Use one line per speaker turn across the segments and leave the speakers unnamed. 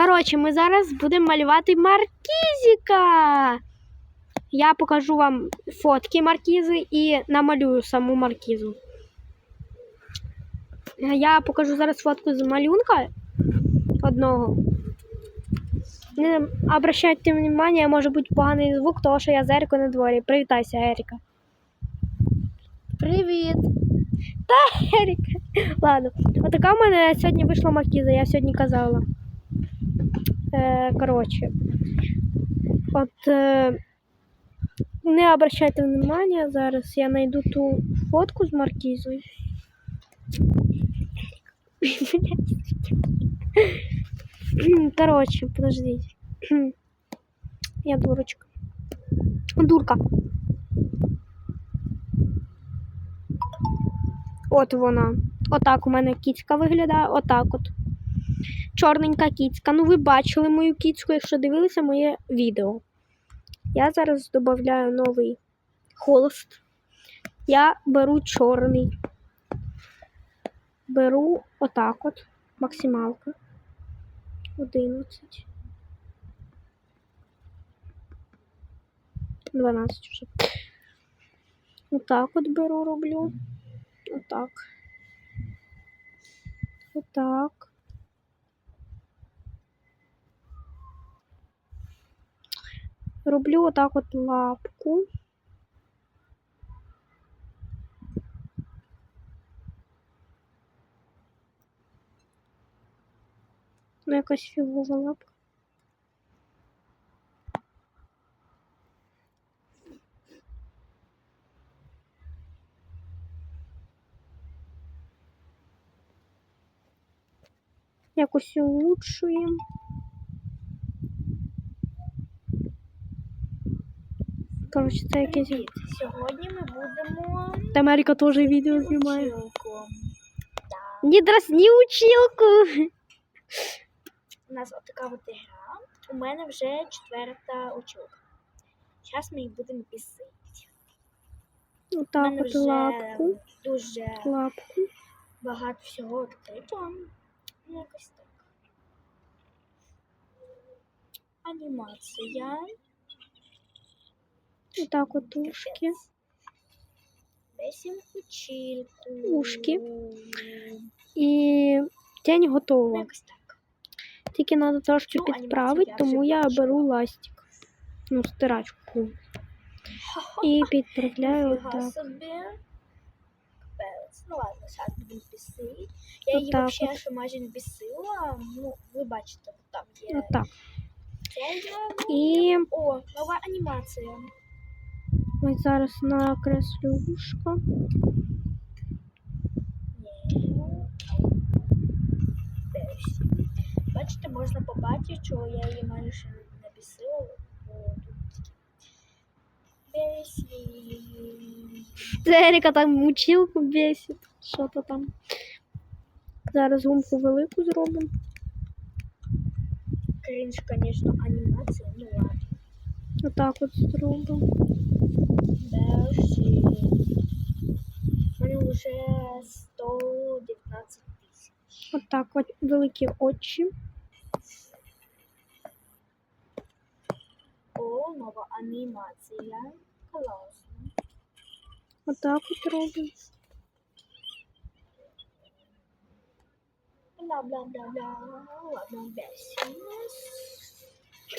Коротше, ми зараз будемо малювати маркізика. Я покажу вам фотки маркізи і намалюю саму маркізу. Я покажу зараз фотку з малюнка одного. Не обращайте внимание, може бути поганий звук, тому що я з Ерикою на дворі. Привітайся, Еріка. Привіт. Та Еріка. Ладно. Отака в мене сьогодні вийшла маркіза, я сьогодні казала. Е, коротше. От е, не обращайте внимания, зараз я знайду ту фотку з маркізою. Короче, подождите. Я дурочка. Дурка. От вона. Отак у мене кіцька виглядає. Отак от. Чорненька кіцька. Ну, ви бачили мою кіцьку, якщо дивилися моє відео. Я зараз додаю новий холст. Я беру чорний. Беру отак от. Максималка. 11. 12 вже. Отак от беру, роблю. Отак. Отак. Роблю отак от лапку. Ну, якась фігова лапка. Якось улучшуємо. Коротше, це якесь.
Сьогодні ми будемо
Та Америка теж відео знімає.
Да.
Не дразні училку.
У нас отака от гра. У мене вже четверта училка. Зараз ми їх будемо писати. У
Отак
мене
от лапку.
дуже
Лапку.
багато всього відкрито. Ну, якось так. Анімація.
Отак от ушки. Ушки. І тінь
Ну,
готова. Тільки треба трошки
Цю
підправити, тому я беру ластик. Ну, стирачку. І підправляю отак.
Ну ладно, зараз будемо пісити. Я її
Отак
взагалі ще майже не пісила. Ну, ви бачите, от там є
Отак. І
О, нова анімація.
ось зараз накреслю вушко.
Ні. Десь. Бачите, можна побачити, що я її майже ще не напісила. О, тут Бесі.
Це Еріка там мучилку бесить. Що то там. Зараз гумку велику зробимо.
Крінж, звісно, анімація, ну ладно.
Отак от зробимо. Отак от великі очі.
О, нова анімація. Класно.
Отак от робимо.
Бла-бла-бла-бла. Ладно, Бесі.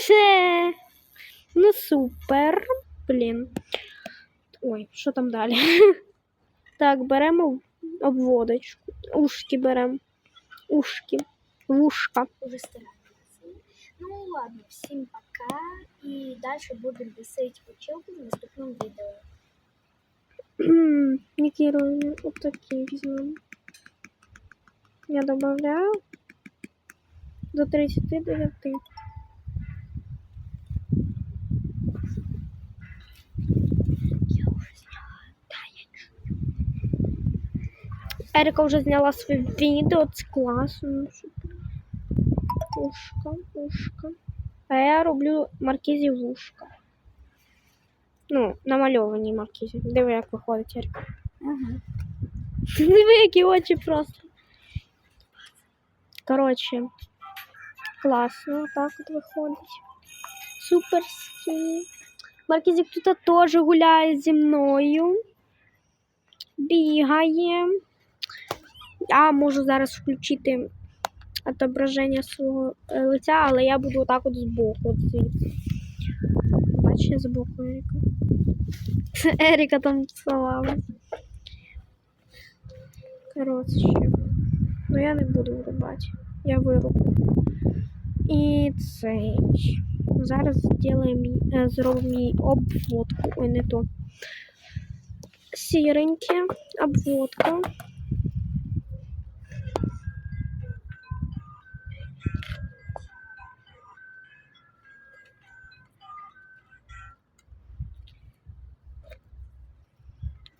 Це ну супер. Блін. Ой, що там далі? Так, беремо обводочку. Ушки беремо. ушки. ушка.
Уже стараюсь. Ну ладно, всем пока. И дальше будем писать училку в наступном видео.
Никируем вот такие возьмем. Я добавляю до
30 до
Ерика вже зняла своє відео, це класно. ну, супер. Ушка, ушка. А я роблю маркізі вушка. Ну, намальовані маркізі. Диви, як виходить Ерика.
Ага.
Диви, які очі просто. Коротше, Класно, так от виходить. Суперський. Маркізик тут теж гуляє зі мною. Бігає. Я можу зараз включити отображення свого е, лиця, але я буду отак от збоку. От. Бачите, збоку Еріка. Еріка там сховалась. Коротше. Ну я не буду вирубати. Я вирублю. І цей. Зараз зробимо, е, зробимо обводку. Ой, не то. Сіреньке, обводка.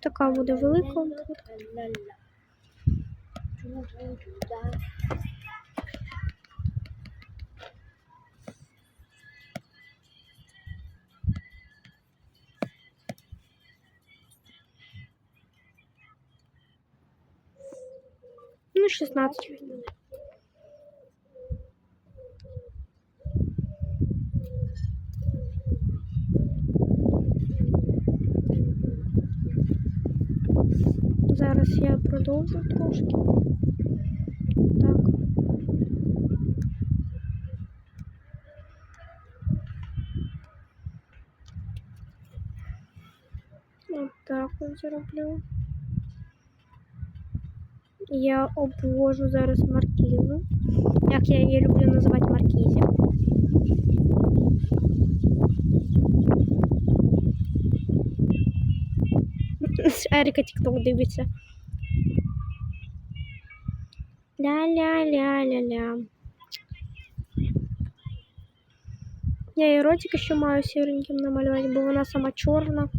Така буде велика.
Ла-ла-ла.
Ну, 16. Зараз продовжу трошки. Так. От так от зроблю. Я обвожу зараз маркізу. Як я її люблю називати маркізі. Еріка тікток дивиться. Ля-ля-ля-ля-ля. Я її ротик ще маю сіреньким намалювати, бо вона сама чорна.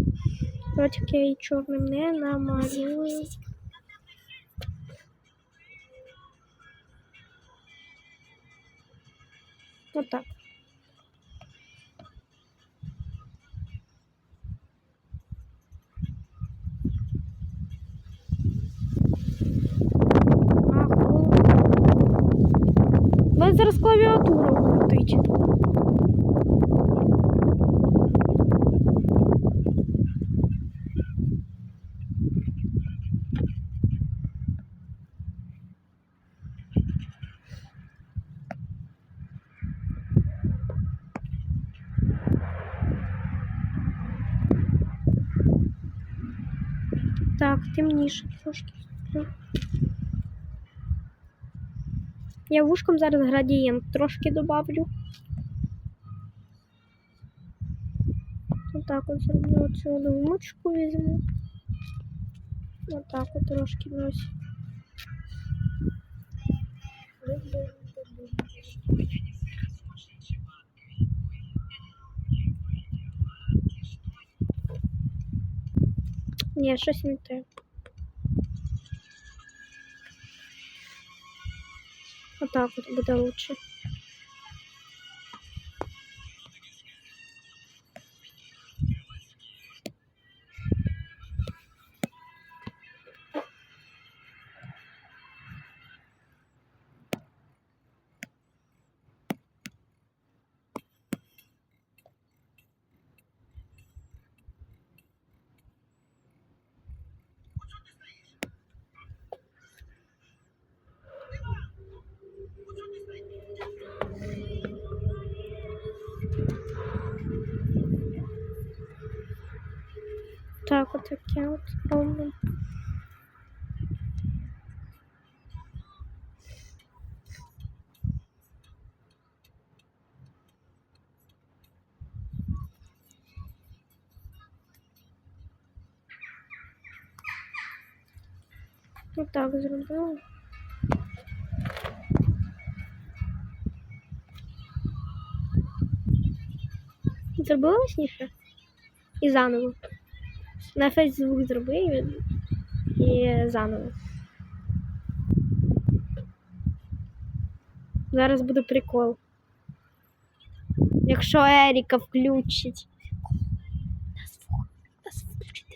Ротик я її чорним не намалюю. Вот Темніше трошки. Я вушком зараз градієнт трошки добавлю. Отак от зроблю оцю лимучку візьму. Отак от трошки ось. Ні, щось не те. Отак от буде лучше. Так, от таке от роблю. Отак зробила. Зробила сніше? І заново. На фейс звук зробив і заново. Зараз буде прикол. Якщо Еріка включить. На звук. На звук включити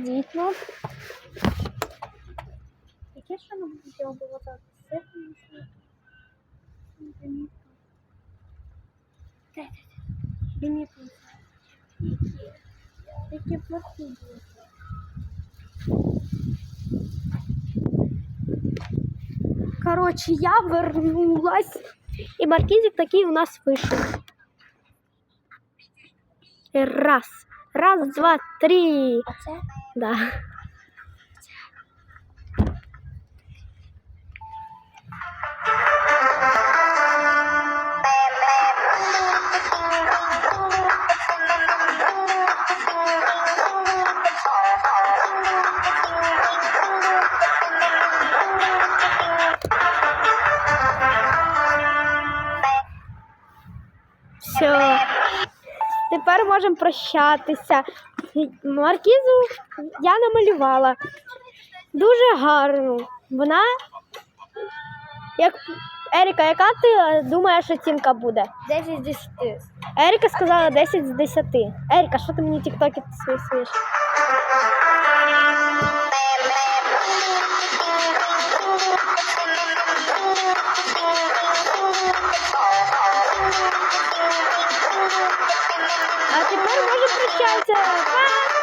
відео, яке так? Це Ліміт. Які плохі були. Короче, я вернулась. И маркизик такие у нас вышел. Раз. Раз, два, три.
Оце
Да. Тепер можемо прощатися. Маркізу я намалювала. Дуже гарно. Вона. Як... Еріка, яка ти думаєш оцінка буде?
10 з 10.
Еріка сказала 10 з 10. Еріка, що ти мені тіктоки свисуєш? А тепер може прощатися. Па!